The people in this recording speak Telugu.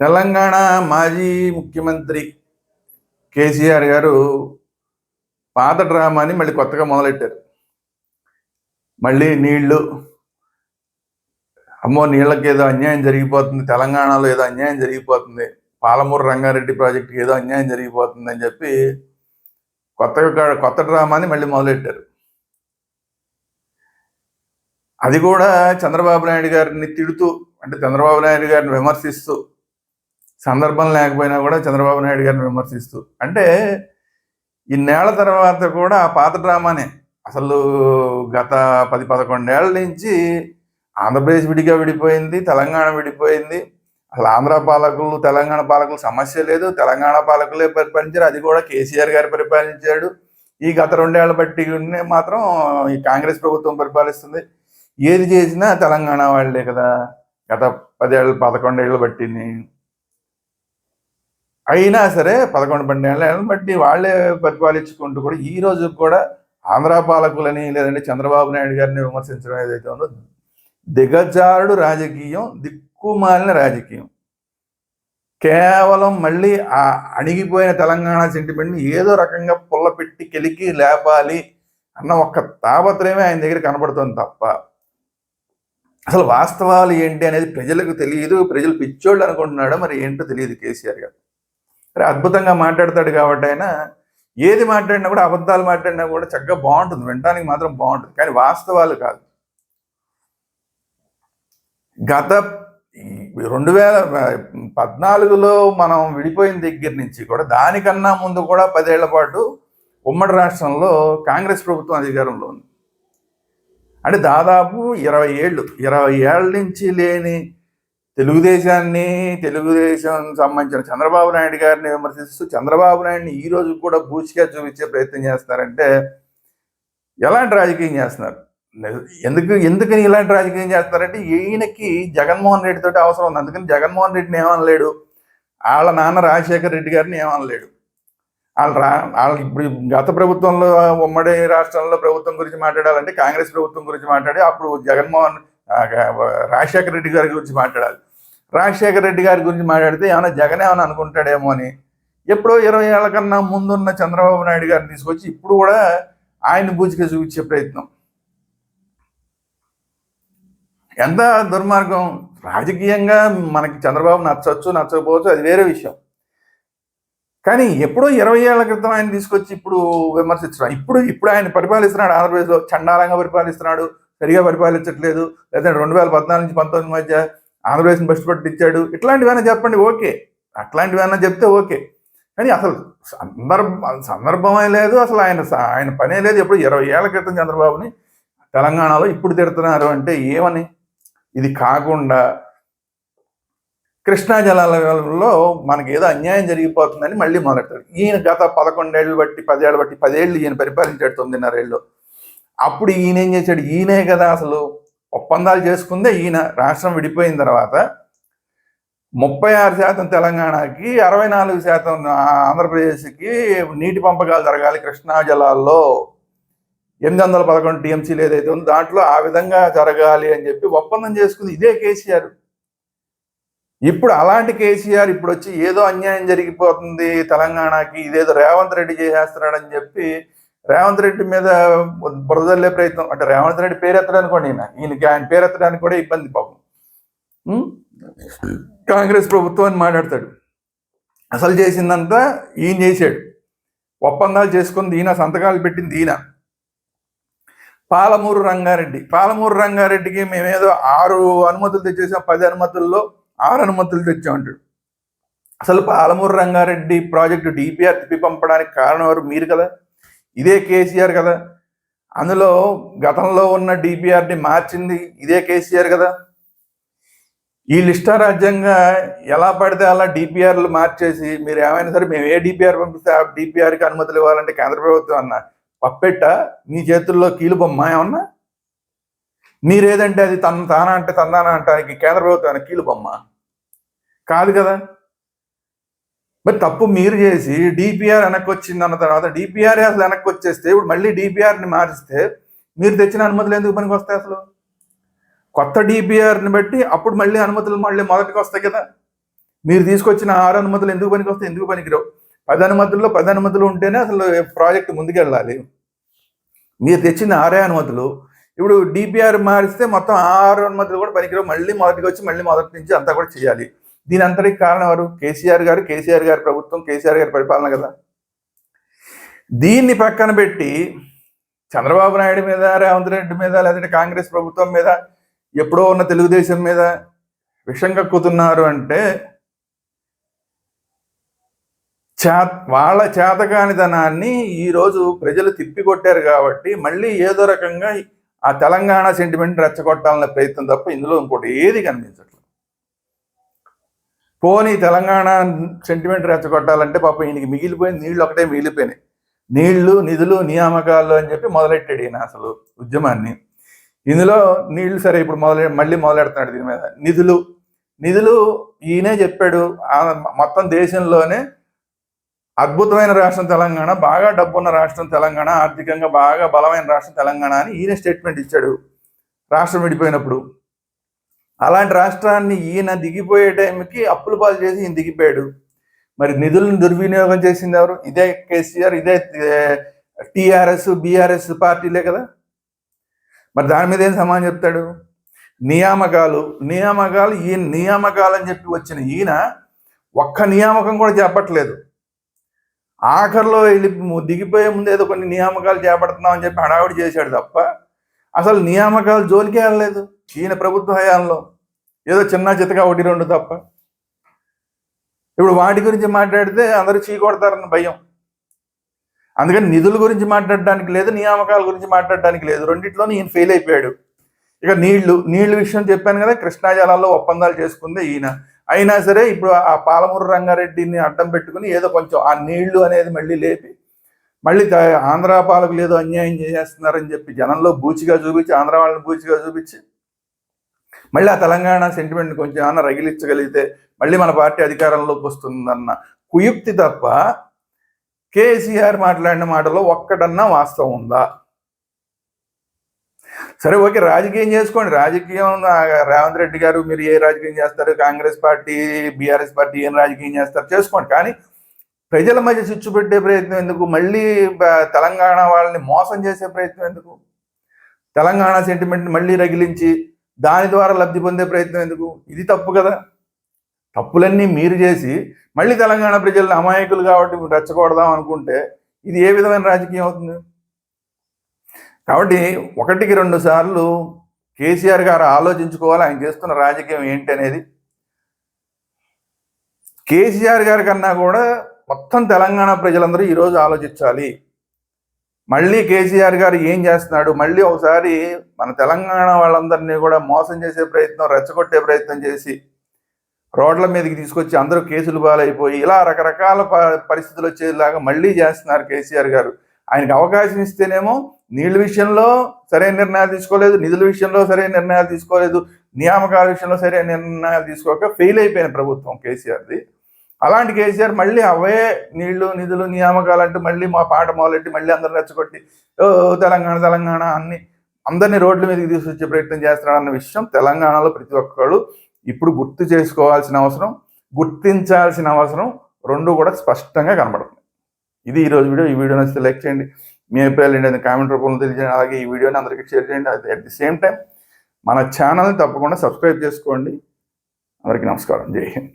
తెలంగాణ మాజీ ముఖ్యమంత్రి కేసీఆర్ గారు పాత డ్రామాని మళ్ళీ కొత్తగా మొదలెట్టారు. మళ్ళీ నీళ్ళు అమ్మో నీళ్ళకి ఏదో అన్యాయం జరిగిపోతుంది తెలంగాణలో ఏదో అన్యాయం జరిగిపోతుంది పాలమూరు రంగారెడ్డి ప్రాజెక్టుకి ఏదో అన్యాయం జరిగిపోతుంది అని చెప్పి కొత్తగా కొత్త డ్రామాని మళ్ళీ మొదలెట్టారు. అది కూడా చంద్రబాబు నాయుడు గారిని తిడుతూ అంటే చంద్రబాబు నాయుడు గారిని విమర్శిస్తూ సందర్భం లేకపోయినా కూడా చంద్రబాబు నాయుడు గారిని విమర్శిస్తూ. అంటే ఇన్నేళ్ళ తర్వాత కూడా ఆ పాత డ్రామానే. అసలు గత పది పదకొండేళ్ళ నుంచి ఆంధ్రప్రదేశ్ విడిగా విడిపోయింది తెలంగాణ విడిపోయింది. అసలు ఆంధ్ర పాలకులు తెలంగాణ పాలకులు సమస్య లేదు. తెలంగాణ పాలకులే పరిపాలించారు. అది కూడా కేసీఆర్ గారు పరిపాలించాడు. ఈ గత రెండేళ్ళ బట్టి మాత్రం ఈ కాంగ్రెస్ ప్రభుత్వం పరిపాలిస్తుంది. ఏది చేసినా తెలంగాణ వాళ్ళే కదా. గత పదేళ్ళు పదకొండేళ్ళు బట్టిని అయినా సరే పదకొండు పన్నెండేళ్ళని బట్టి వాళ్ళే పరిపాలించుకుంటూ కూడా ఈ రోజు కూడా ఆంధ్ర పాలకులని లేదంటే చంద్రబాబు నాయుడు గారిని విమర్శించడం ఏదైతే ఉందో దిగజారుడు రాజకీయం దిక్కుమాలిన రాజకీయం. కేవలం మళ్ళీ ఆ అణిగిపోయిన తెలంగాణ సెంటిమెంట్ని ఏదో రకంగా పుల్ల పెట్టి కెలికి లేపాలి అన్న ఒక్క తాపత్రయమే ఆయన దగ్గర కనబడుతుంది తప్ప. అసలు వాస్తవాలు ఏంటి అనేది ప్రజలకు తెలియదు. ప్రజలు పిచ్చోళ్ళు అనుకుంటున్నాడో మరి ఏంటో తెలియదు కేసీఆర్ గారు. అరే అద్భుతంగా మాట్లాడతాడు కాబట్టి ఆయన ఏది మాట్లాడినా కూడా అబద్ధాలు మాట్లాడినా కూడా చక్కగా బాగుంటుంది. వినడానికి మాత్రం బాగుంటుంది. కానీ వాస్తవాలు కాదు. గత రెండు వేల పద్నాలుగులో మనం విడిపోయిన దగ్గర నుంచి కూడా దానికన్నా ముందు కూడా పదేళ్ళ పాటు ఉమ్మడి రాష్ట్రంలో కాంగ్రెస్ ప్రభుత్వం అధికారంలో ఉంది. అంటే దాదాపు ఇరవై ఏళ్ళు ఇరవై ఏళ్ళ నుంచి లేని తెలుగుదేశాన్ని తెలుగుదేశం సంబంధించిన చంద్రబాబు నాయుడు గారిని విమర్శిస్తూ చంద్రబాబు నాయుడిని ఈ రోజు కూడా బూచిగా చూపించే ప్రయత్నం చేస్తారంటే ఎలాంటి రాజకీయం చేస్తున్నారు? ఎందుకు ఎందుకని ఇలాంటి రాజకీయం చేస్తారంటే ఈయనకి జగన్మోహన్ రెడ్డి తోటి అవసరం ఉంది. అందుకని జగన్మోహన్ రెడ్డిని ఏమనలేడు. వాళ్ళ నాన్న రాజశేఖర రెడ్డి గారిని ఏమనలేడు. వాళ్ళు రా వాళ్ళు ఇప్పుడు గత ప్రభుత్వంలో ఉమ్మడి రాష్ట్రంలో ప్రభుత్వం గురించి మాట్లాడాలంటే కాంగ్రెస్ ప్రభుత్వం గురించి మాట్లాడి అప్పుడు జగన్మోహన్ రాజశేఖర రెడ్డి గారి గురించి మాట్లాడాలి. రాజశేఖర రెడ్డి గారి గురించి మాట్లాడితే ఏమైనా జగన్ ఏమైనా అనుకుంటాడేమో అని. ఎప్పుడో ఇరవై ఏళ్ళ కన్నా ముందున్న చంద్రబాబు నాయుడు గారిని తీసుకొచ్చి ఇప్పుడు కూడా ఆయన బూచిగా చూపించే ప్రయత్నం. ఎంత దుర్మార్గం. రాజకీయంగా మనకి చంద్రబాబు నచ్చవచ్చు నచ్చకపోవచ్చు అది వేరే విషయం. కానీ ఎప్పుడో ఇరవై ఏళ్ళ క్రితం ఆయన తీసుకొచ్చి ఇప్పుడు విమర్శించడం ఇప్పుడు ఇప్పుడు ఆయన పరిపాలిస్తున్నాడు ఆంధ్రప్రదేశ్లో చండాలంగా పరిపాలిస్తున్నాడు సరిగా పరిపాలించట్లేదు. లేదా రెండు వేల పద్నాలుగు నుంచి పంతొమ్మిది మధ్య ఆంధ్రప్రదేశ్ని బెస్ట్ పట్టించాడు ఇట్లాంటివైనా చెప్పండి ఓకే. అట్లాంటివైనా చెప్తే ఓకే. కానీ అసలు సందర్భం సందర్భమే లేదు అసలు ఆయన ఆయన పనే లేదు. ఎప్పుడు ఇరవై ఏళ్ళ క్రితం చంద్రబాబుని తెలంగాణలో ఇప్పుడు తిడుతున్నారు అంటే ఏమని? ఇది కాకుండా కృష్ణా జలాలలో మనకి ఏదో అన్యాయం జరిగిపోతుందని మళ్ళీ మొదలెట్టారు ఈయన గత పదకొండేళ్ళు బట్టి పదేళ్ళు బట్టి పదేళ్ళు ఈయన పరిపాలించాడు తొమ్మిదిన్నరేళ్ళు. అప్పుడు ఈయన ఏం చేశాడు? ఈయనే కదా అసలు ఒప్పందాలు చేసుకుందే ఈయన రాష్ట్రం విడిపోయిన తర్వాత ముప్పై ఆరు శాతం తెలంగాణకి అరవై నాలుగు శాతం ఆంధ్రప్రదేశ్కి నీటి పంపకాలు జరగాలి కృష్ణా జలాల్లో. ఎనిమిది వందల పదకొండు టీఎంసీలు ఏదైతే ఉందో దాంట్లో ఆ విధంగా జరగాలి అని చెప్పి ఒప్పందం చేసుకుంది ఇదే కేసీఆర్. ఇప్పుడు అలాంటి కేసీఆర్ ఇప్పుడు వచ్చి ఏదో అన్యాయం జరిగిపోతుంది తెలంగాణకి ఇదేదో రేవంత్ రెడ్డి చేసేస్తున్నాడని చెప్పి రేవంత్ రెడ్డి మీద బురదల్లే ప్రయత్నం. అంటే రేవంత్ రెడ్డి పేరెత్తడానికి కూడా ఈయన. ఈయనకి ఆయన పేరెత్తడానికి కూడా ఇబ్బంది పాపం. కాంగ్రెస్ ప్రభుత్వం అని మాట్లాడతాడు. అసలు చేసిందంతా ఈయన చేశాడు. ఒప్పందాలు చేసుకుంది ఈయన సంతకాలు పెట్టింది ఈయన పాలమూరు రంగారెడ్డి. పాలమూరు రంగారెడ్డికి మేమేదో ఆరు అనుమతులు తెచ్చేసాం. పది అనుమతుల్లో ఆరు అనుమతులు తెచ్చామంటాడు. అసలు పాలమూరు రంగారెడ్డి ప్రాజెక్టు డిపిఆర్ తిప్పి పంపడానికి కారణం ఎవరు? మీరు కదా. ఇదే కేసీఆర్ కదా. అందులో గతంలో ఉన్న డిపిఆర్ని మార్చింది ఇదే కేసీఆర్ కదా. ఈ లిస్టా రాజ్యంగా ఎలా పడితే అలా డిపిఆర్లు మార్చేసి మీరు ఏమైనా సరే మేము ఏ డిపిఆర్ పంపిస్తే ఆ డిపిఆర్కి అనుమతులు ఇవ్వాలంటే కేంద్ర ప్రభుత్వం అన్న పప్పెట్ట? మీ చేతుల్లో కీలుబొమ్మ ఏమన్నా? మీరేదంటే అది తన తానా అంటే తందానా అంటానికి కేంద్ర ప్రభుత్వం కీలుబొమ్మ కాదు కదా. మరి తప్పు మీరు చేసి డిపిఆర్ వెనక్కి వచ్చింది అన్న తర్వాత డిపిఆర్ అసలు వెనక్కి వచ్చేస్తే ఇప్పుడు మళ్ళీ డిపిఆర్ని మారిస్తే మీరు తెచ్చిన అనుమతులు ఎందుకు పనికి వస్తాయి అసలు? కొత్త డిపిఆర్ని బట్టి అప్పుడు మళ్ళీ అనుమతులు మళ్ళీ మొదటికి వస్తాయి కదా. మీరు తీసుకొచ్చిన ఆరు అనుమతులు ఎందుకు పనికి వస్తాయి? ఎందుకు పనికిరావు పది అనుమతుల్లో పది అనుమతులు ఉంటేనే అసలు ప్రాజెక్ట్ ముందుకెళ్ళాలి. మీరు తెచ్చిన ఆరే అనుమతులు ఇప్పుడు డిపిఆర్ మారిస్తే మొత్తం ఆరు అనుమతులు కూడా పనికిరావు మళ్ళీ మొదటికి వచ్చి మళ్ళీ మొదటి నుంచి అంతా కూడా చేయాలి. దీని అంతటికి కారణం ఎవరు? కేసీఆర్ గారు. కేసీఆర్ గారి ప్రభుత్వం కేసీఆర్ గారి పరిపాలన కదా. దీన్ని పక్కన పెట్టి చంద్రబాబు నాయుడు మీద రేవంత్ రెడ్డి మీద లేదంటే కాంగ్రెస్ ప్రభుత్వం మీద ఎప్పుడో ఉన్న తెలుగుదేశం మీద విషం కక్కుతున్నారు అంటే చా వాళ్ళ చేతకానితనాన్ని ఈరోజు ప్రజలు తిప్పికొట్టారు కాబట్టి మళ్ళీ ఏదో రకంగా ఆ తెలంగాణ సెంటిమెంట్ రెచ్చగొట్టాలనే ప్రయత్నం తప్ప ఇందులో ఇంకోటి ఏది కనిపించట్లేదు. పోనీ తెలంగాణ సెంటిమెంట్ రెచ్చగొట్టాలంటే పాపం ఈయనకి మిగిలిపోయింది నీళ్ళు ఒకటే మిగిలిపోయినాయి. నీళ్ళు నిధులు నియామకాలు అని చెప్పి మొదలెట్టాడు ఈయన అసలు ఉద్యమాన్ని. ఇందులో నీళ్ళు సరే ఇప్పుడు మొదలె మళ్ళీ మొదలెడుతున్నాడు దీని మీద. నిధులు నిధులు ఈయనే చెప్పాడు మొత్తం దేశంలోనే అద్భుతమైన రాష్ట్రం తెలంగాణ బాగా డబ్బున్న రాష్ట్రం తెలంగాణ ఆర్థికంగా బాగా బలమైన రాష్ట్రం తెలంగాణ అని ఈయన స్టేట్మెంట్ ఇచ్చాడు. రాష్ట్రం విడిపోయినప్పుడు. అలాంటి రాష్ట్రాన్ని ఈయన దిగిపోయే టైంకి అప్పులు పాలు చేసి ఈయన దిగిపోయాడు. మరి నిధులను దుర్వినియోగం చేసింది ఎవరు? ఇదే కేసీఆర్ ఇదే టీఆర్ఎస్ బీఆర్ఎస్ పార్టీలే కదా. మరి దాని మీద ఏం సమాధానం చెప్తాడు? నియామకాలు నియామకాలు ఈ నియామకాలు అని చెప్పి వచ్చిన ఈయన ఒక్క నియామకం కూడా చెప్పట్లేదు ఆఖరిలో వెళ్ళి దిగిపోయే ముందు ఏదో కొన్ని నియామకాలు చేపడుతున్నాం అని చెప్పి హడావిడి చేశాడు తప్ప అసలు నియామకాలు జోలికే వెళ్ళలేదు ఈయన ప్రభుత్వ హయాంలో. ఏదో చిన్న చితగా ఒకటి రెండు తప్ప. ఇప్పుడు వాటి గురించి మాట్లాడితే అందరూ చీకొడతారన్న భయం. అందుకని నిధుల గురించి మాట్లాడడానికి లేదు నియామకాల గురించి మాట్లాడడానికి లేదు. రెండిట్లోనూ ఈయన ఫెయిల్ అయిపోయాడు. ఇక నీళ్ళు నీళ్ళ విషయం చెప్పాను కదా కృష్ణా జలాల్లో ఒప్పందాలు చేసుకుంది ఈయన. అయినా సరే ఇప్పుడు ఆ పాలమూరు రంగారెడ్డిని అడ్డం పెట్టుకుని ఏదో కొంచెం ఆ నీళ్ళు అనేది మళ్ళీ లేపి మళ్ళీ ఆంధ్ర పాలకులు ఏదో అన్యాయం చేసేస్తున్నారని చెప్పి జనంలో బూచిగా చూపించి ఆంధ్ర వాళ్ళని బూచిగా చూపించి మళ్ళీ ఆ తెలంగాణ సెంటిమెంట్ కొంచెం అన్న రగిలించగలిగితే మళ్ళీ మన పార్టీ అధికారంలోకి వస్తుందన్న కుయుక్తి తప్ప కేసీఆర్ మాట్లాడిన మాటలో ఒక్కటన్నా వాస్తవం ఉందా? సరే ఓకే రాజకీయం చేసుకోండి. రాజకీయం రేవంత్ రెడ్డి గారు మీరు ఏ రాజకీయం చేస్తారు? కాంగ్రెస్ పార్టీ బీఆర్ఎస్ పార్టీ ఏం రాజకీయం చేస్తారు? చేసుకోండి. కానీ ప్రజల మధ్య చిచ్చు పెట్టే ప్రయత్నం ఎందుకు? మళ్ళీ తెలంగాణ వాళ్ళని మోసం చేసే ప్రయత్నం ఎందుకు? తెలంగాణ సెంటిమెంట్ మళ్ళీ రగిలించి దాని ద్వారా లబ్ధి పొందే ప్రయత్నం ఎందుకు? ఇది తప్పు కదా. తప్పులన్నీ మీరు చేసి మళ్ళీ తెలంగాణ ప్రజలను అమాయకులు కాబట్టి మీరు రెచ్చగొడదాం అనుకుంటే ఇది ఏ విధమైన రాజకీయం అవుతుంది? కాబట్టి ఒకటికి రెండు సార్లు కేసీఆర్ గారు ఆలోచించుకోవాలి. ఆయన చేస్తున్న రాజకీయం ఏంటి అనేది. కేసీఆర్ గారి కన్నా కూడా మొత్తం తెలంగాణ ప్రజలందరూ ఈరోజు ఆలోచించాలి. మళ్ళీ కేసీఆర్ గారు ఏం చేస్తున్నాడు? మళ్ళీ ఒకసారి మన తెలంగాణ వాళ్ళందరినీ కూడా మోసం చేసే ప్రయత్నం రెచ్చగొట్టే ప్రయత్నం చేసి రోడ్ల మీదకి తీసుకొచ్చి అందరూ కేసులు బాలైపోయి ఇలా రకరకాల ప- పరిస్థితులు వచ్చేలాగా మళ్ళీ చేస్తున్నారు కేసీఆర్ గారు. ఆయనకు అవకాశం ఇస్తేనేమో నీళ్ళ విషయంలో సరైన నిర్ణయాలు తీసుకోలేదు నిధుల విషయంలో సరైన నిర్ణయాలు తీసుకోలేదు నియామకాల విషయంలో సరైన నిర్ణయాలు తీసుకోక ఫెయిల్ అయిపోయిన ప్రభుత్వం కేసీఆర్ది. అలాంటి కేసీఆర్ మళ్ళీ అవే నీళ్ళు నిధులు నియామకాలు అంటూ మళ్ళీ మా పాట మొదలెట్టి మళ్ళీ అందరు రెచ్చగొట్టి ఓ తెలంగాణ తెలంగాణ అన్ని అందరినీ రోడ్ల మీదకి తీసుకొచ్చే ప్రయత్నం చేస్తున్నాడు అన్న విషయం తెలంగాణలో ప్రతి ఒక్కళ్ళు ఇప్పుడు గుర్తు చేసుకోవాల్సిన అవసరం గుర్తించాల్సిన అవసరం రెండు కూడా స్పష్టంగా కనబడుతుంది ఇది ఈరోజు వీడియో. ఈ వీడియో నచ్చితే లైక్ చేయండి. మీ అభిప్రాయాలు ఏంటి కామెంట్ రూపంలో తెలియజేయండి. అలాగే ఈ వీడియోని అందరికీ షేర్ చేయండి. అట్ ది సేమ్ టైం మన ఛానల్ని తప్పకుండా సబ్స్క్రైబ్ చేసుకోండి. అందరికీ నమస్కారం. జై హింద్.